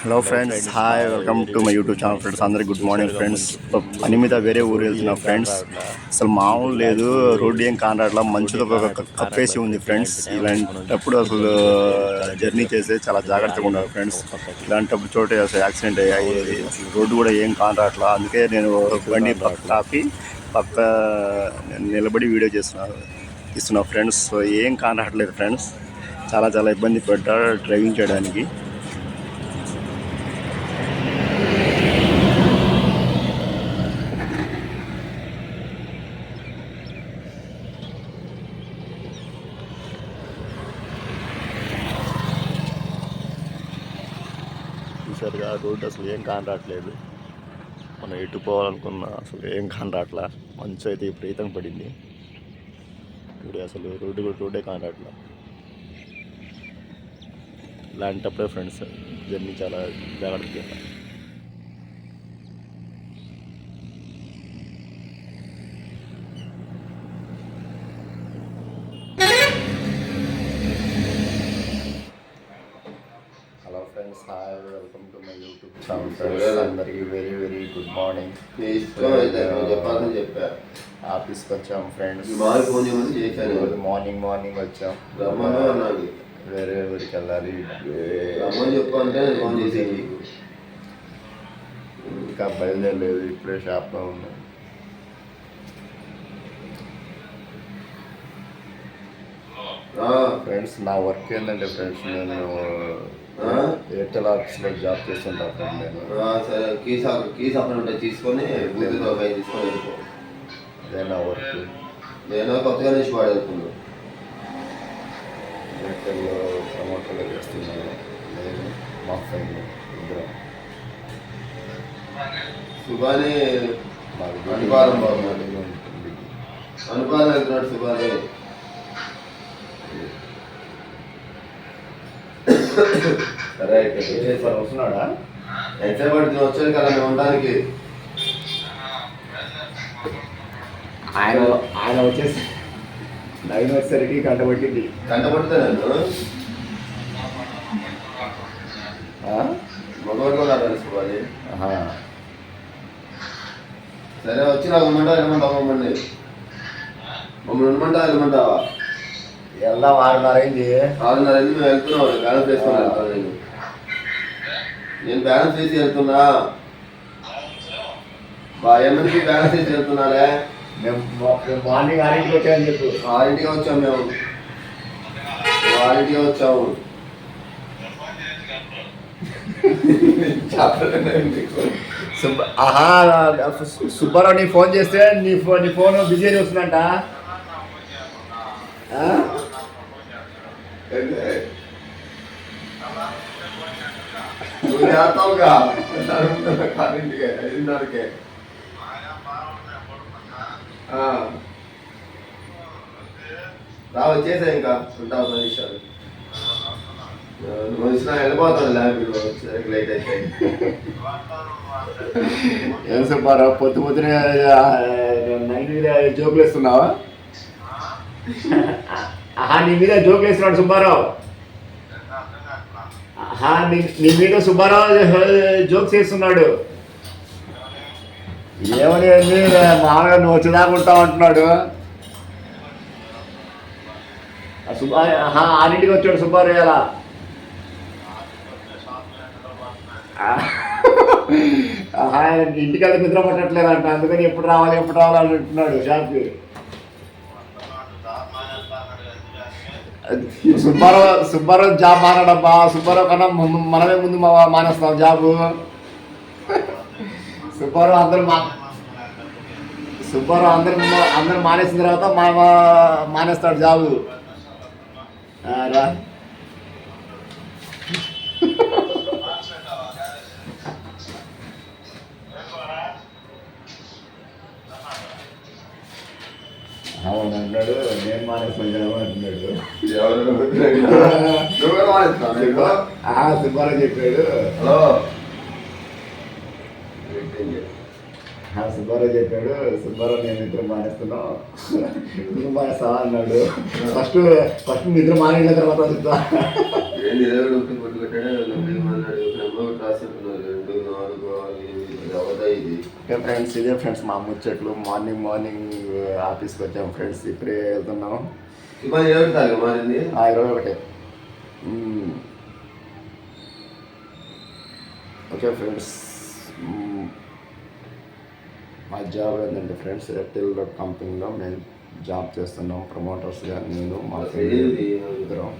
Hello friends hi welcome to my YouTube channel friends అందరికి good morning friends పని మీద వేరే ఊరు వెళ్తున్నా ఫ్రెండ్స్ అసలు మామూలు లేదు. రోడ్డు ఏం కానరాట్లా మంచుతో ఒక కప్పేసి ఉంది ఫ్రెండ్స్ ఇలాంటప్పుడు అసలు జర్నీ చేసే చాలా జాగ్రత్తగా ఉండాలి ఫ్రెండ్స్ ఇలాంటప్పుడు చోట అసలు యాక్సిడెంట్ అయ్యేది రోడ్డు కూడా ఏం కానరాట్లా అందుకే నేను బండి పక్క ఆపి పక్క నిలబడి వీడియో చేస్తున్నాను ఇస్తున్నా ఫ్రెండ్స్ సో ఏం కానరాట్లేదు ఫ్రెండ్స్ చాలా చాలా ఇబ్బంది పడ్డా డ్రైవింగ్ చేయడానికి. చూసారుగా రోడ్డు అసలు ఏం కానరాట్లేదు. మనం ఎటు పోవాలనుకున్నా అసలు ఏం కానరాట్లా. మంచు అయితే విపరీతంగా పడింది. ఇప్పుడు అసలు రోడ్డు కూడా రోడ్డే కానరాట్లా. ఇలాంటప్పుడే ఫ్రెండ్స్ జర్నీ చాలా జాగ్రత్తగా friends hi welcome to my YouTube channel friends అందరికీ వెరీ వెరీ గుడ్ మార్నింగ్ నీ ఇష్టం అయితే నువ్వు చెప్పాలని చెప్పా ఆఫీస్కి వచ్చాం ఫ్రెండ్స్ ఈ మాల్ ఫోన్ చేయమని చేశాను ఈరోజు మార్నింగ్ మార్నింగ్ వచ్చాం రమ్మను అన్నాడు వేరే ఊరికి వెళ్ళాలి రమ్మని చెప్పు అంటే నేను ఫోన్ చేశాను నీకు ఇంకా బయలుదేరలేదు ఇప్పుడే షాప్లో ఉన్నాం ఆ, ఫ్రెండ్స్ నా వర్క్ ఏంటంటే ఫ్రెండ్స్ నేను ఆ? ఎయిర్టెల్ ఆఫీస్లో జాబ్ చేస్తుంటా ఫ్రెండ్ నేను. సరే కీస్ కీస్ అక్కడ ఉంటే తీసుకొని బూతులు తీసుకొని వెళ్ళిపో. అదే నా వర్క్ నేను కొత్తగా నుంచి వాడేస్తున్నాను ఎయిర్టెల్లో ప్రమోటర్గా చేస్తున్నాను. నేను మా ఫ్రెండ్ ఇద్దరం. సుబాని అనుపాలం బాగుంది. డ్యూటీ ఉంటుంది అనుపాలం వెళ్తున్నాడు సుబాని సరే అయితే ఏం చేస్తారు వస్తున్నాడా? పడుతుంది వచ్చాను కదా మేము ఉండడానికి. ఆయన ఆయన వచ్చేసి నైన్ వచ్చేసరికి గంట పట్టింది. గంట పడుతుంది నన్ను ఆ? మగవాడు కూడా ఆహా. సరే వచ్చి నాకు ఇమ్మంటా వెళ్ళమంటావా మమ్మల్ని? మమ్మల్ని ఉండమంటా వెళ్ళమంటావా వెళ్దాం ఆరున్నర అయింది ఆరున్నర అయింది మేము వెళ్తున్నాం బ్యాలెన్స్ వేసుకొని వెళ్తాను నేను. నేను బ్యాలెన్స్ వేసి వెళ్తున్నా. బా ఎమ్మెల్యేకి బ్యాలెన్స్ వేసి వెళ్తున్నారే మేము మార్నింగ్ ఆరింటికి వచ్చామని చెప్పు. ఆరింటికి వచ్చాం మేము. ఆరింటికి వచ్చాము ఆహా సుబ్బారావు నీ ఫోన్ చేస్తే నీ ఫోన్ నీ ఫోన్ బిజీ అని వస్తుందంట. ఆ? నువ్వు చేస్తావుగా ఆరింటికి ఐదున్నరకే ఆ. రా వచ్చేసా ఇంకా ఉంటావు పది ఆ, నువ్వు వచ్చినా వెళ్ళిపోతాను ల్యాబ్ వచ్చేసరికి లేట్ అయితే ఏం సుబ్బారావు పొద్దు పొద్దునే నైన్ మీద జోకులు వేస్తున్నావా ఆహా నీ మీద జోక్ వేస్తున్నాడు సుబ్బారావు. ఆహా నీ నీ మీద సుబ్బారావు జోక్స్ వేస్తున్నాడు. ఏమని ఏంది మామూలుగా నువ్వు వచ్చేదాకా ఉంటావు అంటున్నాడు. సుబ్బా ఆహా ఆరింటికి వచ్చాడు సుబ్బారావు ఎలా ఆయన ఇంటికి వెళ్ళి నిద్ర పట్టట్లేదంట అందుకని ఎప్పుడు రావాలి ఎప్పుడు రావాలి అంటున్నాడు షాప్కి సుబ్బారావు సుబ్బారావు జాబ్ మానడబ్బా సుబ్బారావు కన్నా మనమే ముందు మా- మానేస్తాం జాబు. సుబ్బారావు అందరూ మా సుబ్బారావు అందరు అందరు మానేసిన తర్వాత మా మానేస్తాడు జాబు. రా. అవును అన్నాడు నేను మానేస్తాను అంటున్నాడు. ఎవరు? నువ్వు కూడా మానేస్తున్నావు సుబ్బారావు చెప్పాడు. హలో? సుబ్బారావు చెప్పాడు సుబ్బారావు నేను నిద్ర మానేస్తున్నాం. నువ్వు మానేస్తావా అన్నాడు. ఫస్ట్ ఫస్ట్ నిద్ర మానేళ్ళ తర్వాత చెప్తా. పట్టుకుంటాడు రాసి నాలుగు ఇది. ఓకే ఫ్రెండ్స్ ఇదే ఫ్రెండ్స్ మా ముచ్చట్లు. మార్నింగ్ మార్నింగ్ ఆఫీస్కి వచ్చాం ఫ్రెండ్స్ ఇప్పుడే వెళ్తున్నాం. ఇరవై ఒకటే. Okay friends. మా జాబ్ ఏంటంటే ఫ్రెండ్స్ ఎయిర్టెల్ కంపెనీలో మేము జాబ్ చేస్తున్నాం. ప్రమోటర్స్గా నేను మా? ఇద్దరం.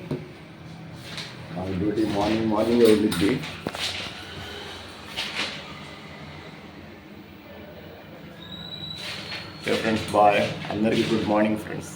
మా డ్యూటీ మార్నింగ్ మార్నింగ్ వెళ్ళిద్ది ఓకే ఫ్రెండ్స్ బాయ్ అందరికీ గుడ్ మార్నింగ్ ఫ్రెండ్స్